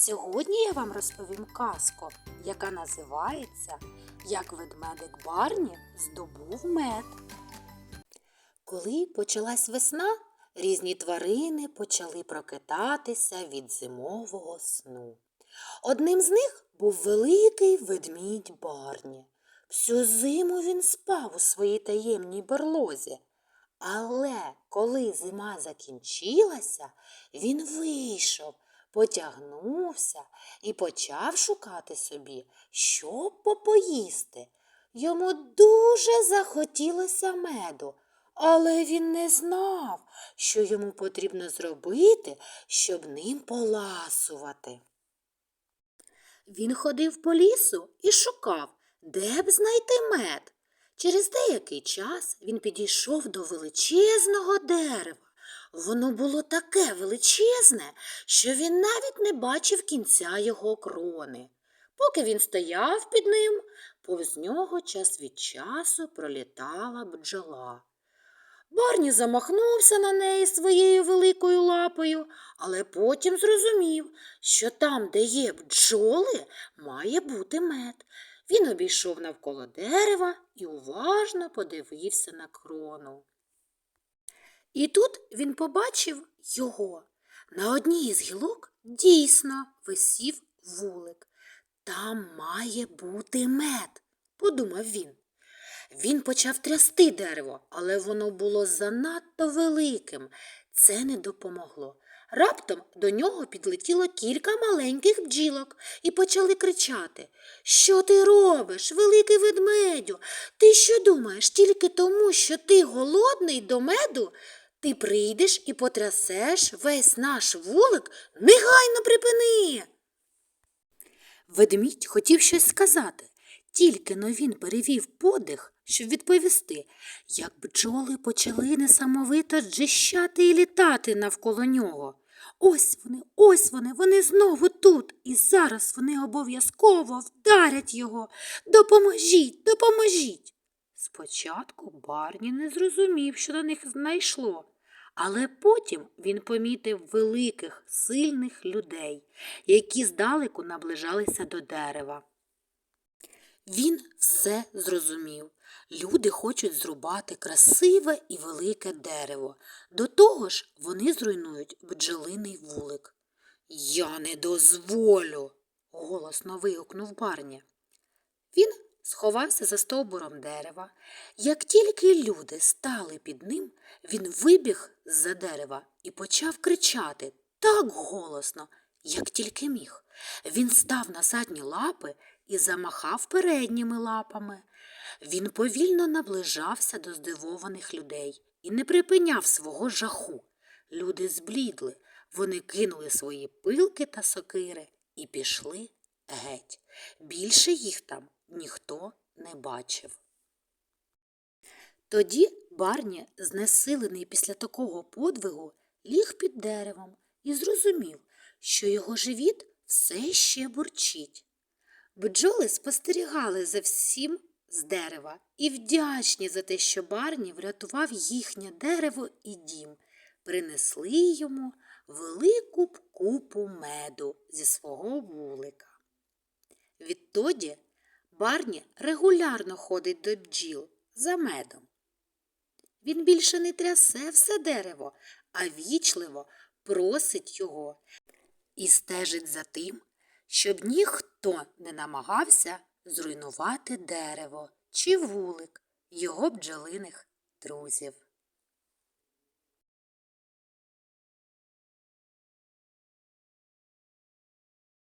Сьогодні я вам розповім казку, яка називається Як ведмедик Барні здобув мед. Коли почалась весна, різні тварини почали прокидатися від зимового сну. Одним з них був великий ведмідь Барні. Всю зиму він спав у своїй таємній берлозі. Але коли зима закінчилася, він вийшов, потягнувся і почав шукати собі, що попоїсти. Йому дуже захотілося меду, але він не знав, що йому потрібно зробити, щоб ним поласувати. Він ходив по лісу і шукав, де б знайти мед. Через деякий час він підійшов до величезного дерева. Воно було таке величезне, що він навіть не бачив кінця його крони. Поки він стояв під ним, повз нього час від часу пролітала бджола. Барні замахнувся на неї своєю великою лапою, але потім зрозумів, що там, де є бджоли, має бути мед. Він обійшов навколо дерева і уважно подивився на крону. І тут він побачив його. На одній із гілок дійсно висів вулик. Там має бути мед, подумав він. Він почав трясти дерево, але воно було занадто великим. Це не допомогло. Раптом до нього підлетіло кілька маленьких бджілок і почали кричати Що ти робиш, великий ведмедю? Ти що думаєш, тільки тому, що ти голодний до меду? Ти прийдеш і потрясеш весь наш вулик? Негайно припини. Ведмідь хотів щось сказати, тільки но він перевів подих, щоб відповісти, як бджоли почали несамовито джищати і літати навколо нього. Ось вони, ось вони, вони знову тут, і зараз вони обов'язково вдарять його. Допоможіть, допоможіть. Спочатку Барні не зрозумів, що на них знайшло, але потім він помітив великих, сильних людей, які здалеку наближалися до дерева. Він все зрозумів. Люди хочуть зрубати красиве і велике дерево. До того ж, вони зруйнують бджолиний вулик. Я не дозволю. голосно вигукнув Барні. Він сховався за стовбуром дерева. Як тільки люди стали під ним, він вибіг з-за дерева і почав кричати так голосно, як тільки міг. Він став на задні лапи і замахав передніми лапами. Він повільно наближався до здивованих людей і не припиняв свого жаху. Люди зблідли, вони кинули свої пилки та сокири і пішли геть. Більше їх там ніхто не бачив. Тоді Барні, знесилений після такого подвигу, ліг під деревом і зрозумів, що його живіт все ще бурчить. Бджоли спостерігали за всім з дерева і вдячні за те, що Барні врятував їхнє дерево і дім, принесли йому велику купу меду зі свого вулика. Відтоді Барні регулярно ходить до бджіл за медом. Він більше не трясе все дерево, а вічливо просить його і стежить за тим, щоб ніхто не намагався зруйнувати дерево чи вулик його бджолиних друзів.